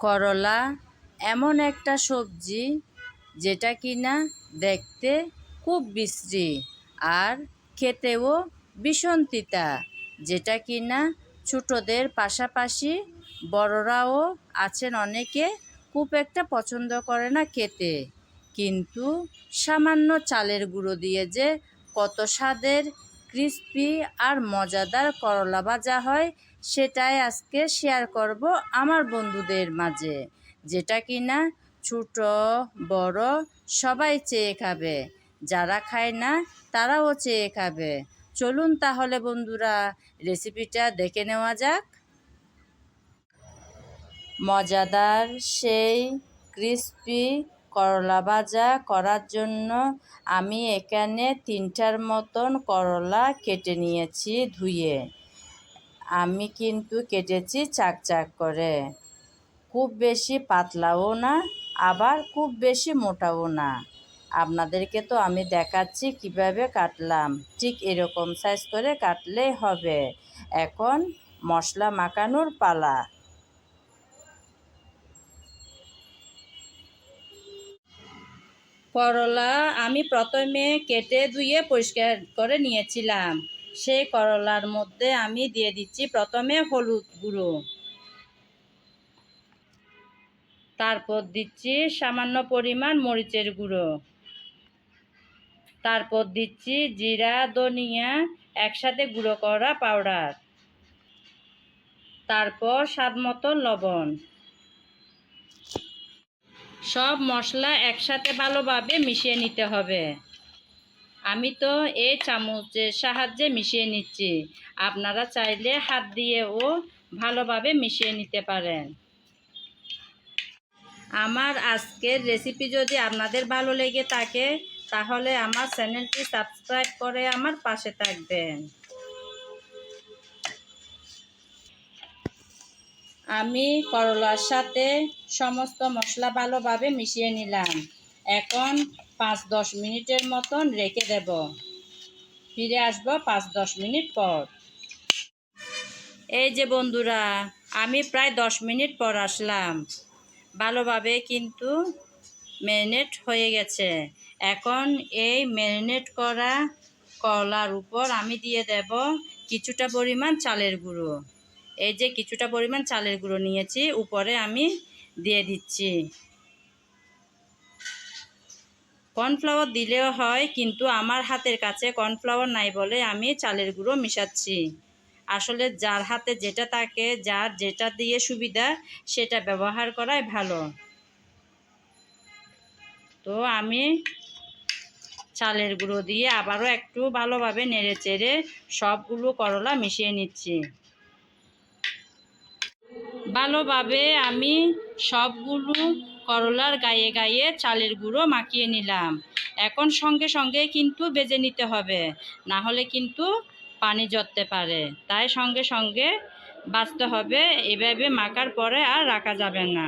করলা এমন একটা সবজি যেটা কিনা দেখতে খুব বিশ্রী আর খেতেও ভীষণ তিতা যেটা কিনা ছোটোদের পাশাপাশি বড়রাও আছেন অনেকে খুব একটা পছন্দ করে না খেতে। কিন্তু সামান্য চালের গুঁড়ো দিয়ে যে কত স্বাদের ক্রিস্পি আর মজাদার করলা ভাজা হয়, সেটাই আজকে শেয়ার করব আমার বন্ধুদের মাঝে। যেটা কি না ছোট, বড়, সবাই চেয়ে খাবে। যারা খায় না, তারাও চেয়ে খাবে। চলুন তাহলে বন্ধুরা রেসিপিটা দেখে নেওয়া যাক। মজাদার সেই ক্রিস্পি করলা ভাজা করার জন্য আমি এখানে তিনটার মতন করলা কেটে নিয়েছি ধুয়ে। আমি কিন্তু কেটেছি চাক চাক করে। খুব বেশি পাতলাও না, আবার খুব বেশি মোটাও না। আপনাদেরকে তো আমি দেখাচ্ছি কীভাবে কাটলাম। ঠিক এরকম সাইজ করে কাটলেই হবে। এখন মশলা মাখানোর পালা। করলা আমি প্রথমে কেটে ধুয়ে পরিষ্কার করে নিয়েছিলাম। সেই করলার মধ্যে আমি দিয়ে দিচ্ছি প্রথমে হলুদ গুঁড়ো। তারপর দিচ্ছি সামান্য পরিমাণ মরিচের গুঁড়ো। তারপর দিচ্ছি জিরা, ধনিয়া, একসাথে গুঁড়ো করা পাউডার। তারপর স্বাদ মতো লবণ। সব মশলা একসাথে ভালোভাবে মিশিয়ে নিতে হবে। আমি তো এই চামচের সাহায্যে মিশিয়ে নিচ্ছি। আপনারা চাইলে হাত দিয়েও ভালোভাবে মিশিয়ে নিতে পারেন। আমার আজকের রেসিপি যদি আপনাদের ভালো লেগে থাকে, তাহলে আমার চ্যানেলটি সাবস্ক্রাইব করে আমার পাশে থাকবেন। আমি করলার সাথে সমস্ত মশলা ভালোভাবে মিশিয়ে নিলাম। এখন পাঁচ দশ মিনিটের মতন রেখে দেব। ফিরে আসব পাঁচ দশ মিনিট পর। এই যে বন্ধুরা, আমি প্রায় দশ মিনিট পর আসলাম। ভালোভাবে কিন্তু ম্যারিনেট হয়ে গেছে। এখন এই ম্যারিনেট করা কলার উপর আমি দিয়ে দেব কিছুটা পরিমাণ চালের গুঁড়ো। এই যে কিছুটা পরিমাণ চালের গুঁড়ো নিয়েছি, উপরে আমি দিয়ে দিচ্ছি। কর্নফ্লাওয়ার দিলেও হয়, কিন্তু আমার হাতের কাছে কর্নফ্লাওয়ার নাই বলে আমি চালের গুঁড়ো মিশাচ্ছি। আসলে যার হাতে যেটা থাকে, যার যেটা দিয়ে সুবিধা, সেটা ব্যবহার করাই ভালো। তো আমি চালের গুঁড়ো দিয়ে আবারও একটু ভালোভাবে নেড়ে চেড়ে সবগুলো করলা মিশিয়ে নিচ্ছি। ভালোভাবে আমি সবগুলো করলার গায়ে গায়ে চালের গুঁড়ো মাখিয়ে নিলাম। এখন সঙ্গে সঙ্গে কিন্তু বেজে নিতে হবে, না হলে কিন্তু পানি জড়তে পারে। তাই সঙ্গে সঙ্গে বাঁচতে হবে, এভাবে মাখার পরে আর রাখা যাবে না।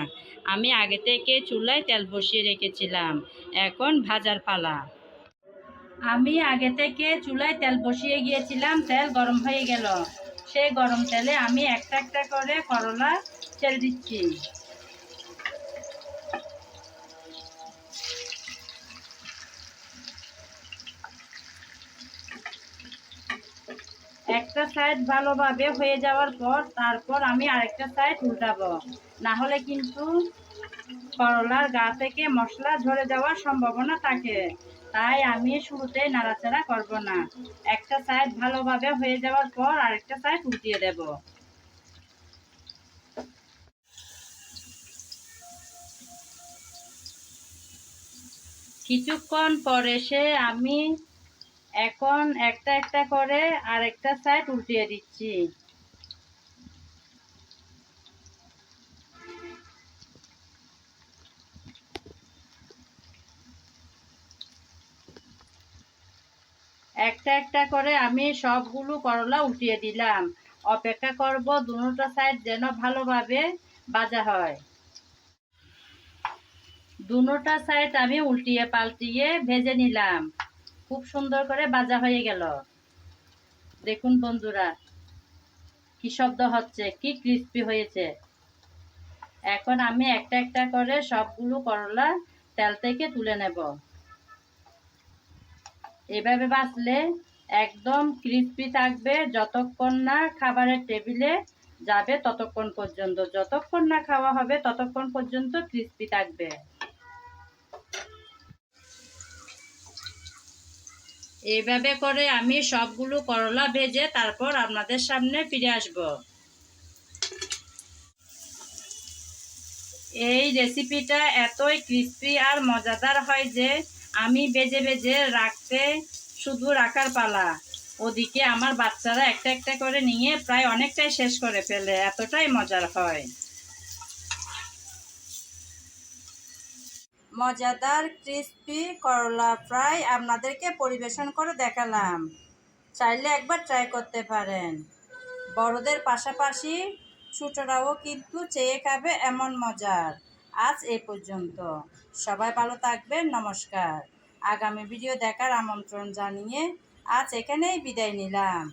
আমি আগে থেকে চুলায় তেল বসিয়ে রেখেছিলাম, এখন ভাজার পালা। আমি আগে থেকে চুলায় তেল বসিয়ে গিয়েছিলাম, তেল গরম হয়ে গেল। সেই গরম তেলে আমি একটা একটা করে করলা তেল দিচ্ছি। একটা সাইড ভালোভাবে হয়ে যাওয়ার পর তারপর আমি আরেকটা সাইড উল্টাবো। না হলে কিন্তু করলার গা থেকে মশলা ঝরে যাওয়ার সম্ভাবনা থাকে। তাই আমি শুরুতেই নাড়াচাড়া করব না। একটা সাইড ভালোভাবে হয়ে যাওয়ার পর আরেকটা সাইড উল্টিয়ে দেব। কিছুক্ষণ পরে সে আমি এখন একটা একটা করে আর একটা সাইড উল্টিয়ে দিচ্ছি। একটা একটা করে আমি সবগুলো করলা উঠিয়ে দিলাম। অপেক্ষা করব দুটা সাইড যেন ভালোভাবে ভাজা হয়। দুটা সাইড আমি উল্টিয়ে পাল্টিয়ে ভেজে নিলাম। খুব সুন্দর করে ভাজা হয়ে গেল। দেখুন বন্ধুরা, কি শব্দ হচ্ছে, কি ক্রিস্পি হয়েছে। এখন আমি একটা একটা করে সবগুলো করলা তেল থেকে তুলে নেব। এভাবে বাঁচলে একদম ক্রিস্পি থাকবে, যতক্ষণ না খাবারের টেবিলে যাবে ততক্ষণ পর্যন্ত। যতক্ষণ না খাওয়া হবে ততক্ষণ পর্যন্ত ক্রিস্পি থাকবে। এইভাবে করে আমি সবগুলো করলা ভেজে তারপর আপনাদের সামনে ফিরে আসব। এই রেসিপিটা এতই ক্রিস্পি আর মজাদার হয় যে আমি বেজে বেজে রাখতে শুধু রাখার পালা। ওদিকে আমার বাচ্চারা একটা একটা করে নিয়ে প্রায় অনেকটাই শেষ করে ফেলে, এতটাই মজার হয়। মজাদার ক্রিস্পি করলা ফ্রাই আপনাদেরকে পরিবেশন করে দেখালাম। চাইলে একবার ট্রাই করতে পারেন। বড়দের পাশাপাশি ছোটরাও কিন্তু চেয়ে খাবে এমন মজার। আজ এই পর্যন্ত। সবাই ভালো থাকবেন, নমস্কার। আগামী ভিডিও দেখার আমন্ত্রণ জানিয়ে আজ এখানেই বিদায় নিলাম।